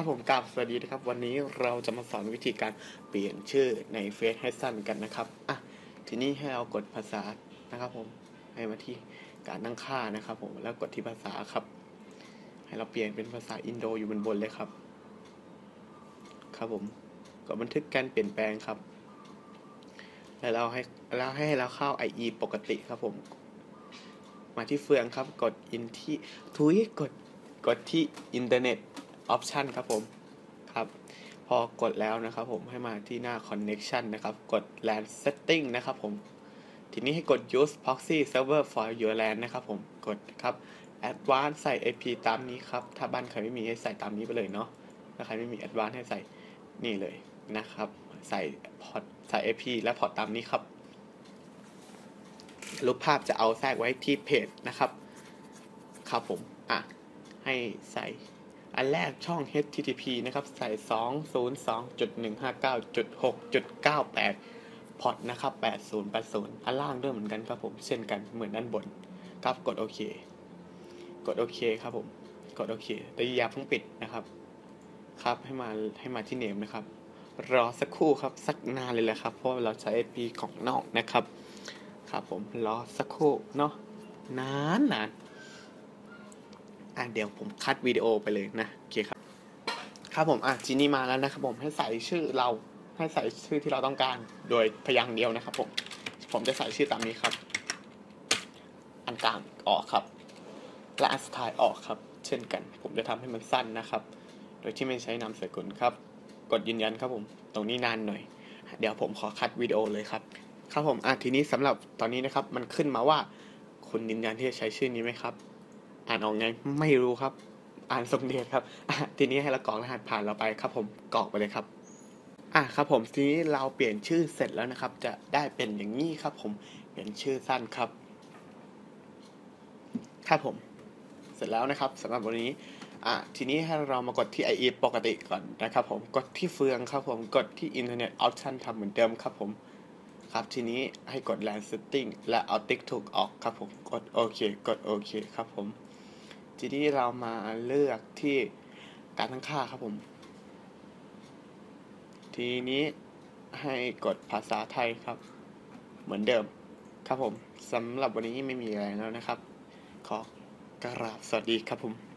ครับผมกราบสวัสดีนะครับ วันนี้เราจะมาสอนวิธีการเปลี่ยนชื่อในเฟซให้สั้นกันนะครับอะทีนี้ให้เรากดภาษานะครับผมให้มาที่การตั้งค่านะครับ ผมแล้วกดที่ภาษาครับ ให้เราเปลี่ยนเป็นภาษาอินโดอยู่บนบนเลยครับ ครับผมกดบันทึกการเปลี่ยนแปลงครับ แล้วเราให้แล้วให้เราเข้า IE ปกติครับผม มาที่เฟืองครับ กดอินที่ทุยกดกดที่อินเทอร์เน็ต ออปชันครับผมครับพอกดแล้วนะครับผมให้มาที่หน้า connection นะครับ กด LAN setting นะครับผม ทีนี้ให้กด use proxy server for your LAN นะครับผมกดครับ advanced ใส่ IP ตามนี้ครับ ถ้าบ้านใครไม่มีให้ใส่ตามนี้ไปเลยเนาะถ้าใครไม่มี advanced ให้ใส่นี่เลยนะครับ ใส่พอร์ตใส่ IP และพอร์ตตามนี้ครับรูปภาพจะเอาแทรกไว้ที่เพจนะครับ ครับผม อะ ให้ใส่ อันแรกช่อง http นะครับใส่202.159.6.98 พอร์ตนะครับ 8080 อันล่างด้วยเหมือนกันครับผมเช่นกันเหมือนด้านบน ครับกดโอเค กดโอเคครับผม กดโอเค แต่อย่าเพิ่งปิดนะครับ ครับให้มาให้มาที่เนมนะครับ รอสักครู่ครับ สักนานเลยแหละครับ เพราะเราใช้ IP ของนอกนะครับ ครับผมรอสักครู่เนาะนานนาน อะเดี๋ยวผมคัดวิดีโอไปเลยนะ โอเคครับ ครับผม อะทีนี้มาแล้วนะครับผม ให้ใส่ชื่อเรา ให้ใส่ชื่อที่เราต้องการ โดยพยางค์เดียวนะครับผม ผมจะใส่ชื่อตามนี้ครับ อันกลางออกครับ และอันสุดท้ายออกครับ เช่นกัน ผมจะทำให้มันสั้นนะครับ โดยที่ไม่ใช้นามสกุลครับ กดยืนยันครับผม ตรงนี้นานหน่อย เดี๋ยวผมขอคัดวิดีโอเลยครับ ครับผม อะทีนี้สำหรับตอนนี้นะครับ มันขึ้นมาว่าคุณยืนยันที่จะใช้ชื่อนี้ไหมครับ อ่านออกไงไม่รู้ครับ อ่านสมเด็จครับ ทีนี้ให้เรากรอกรหัสผ่านเราไปครับ ผมกรอกไปเลยครับ อะครับผมทีนี้เราเปลี่ยนชื่อเสร็จแล้วนะครับ จะได้เป็นอย่างนี้ครับ ผมเปลี่ยนชื่อสั้นครับ ครับผม เสร็จแล้วนะครับสำหรับวันนี้อะทีนี้ให้เรามากดที่ IE ปกติก่อนนะครับ ผมกดที่เฟืองครับ ผมกดที่ Internet Option ทำเหมือนเดิมครับ ผมครับทีนี้ให้กด LAN Setting และเอาติ๊กถูกออกครับผมกดโอเคกดโอเคครับผม ทีนี้เรามาเลือกที่การตั้งค่าครับผม ทีนี้ให้กดภาษาไทยครับ เหมือนเดิมครับผมสำหรับวันนี้ไม่มีอะไรแล้วนะครับ ขอกราบสวัสดีครับผม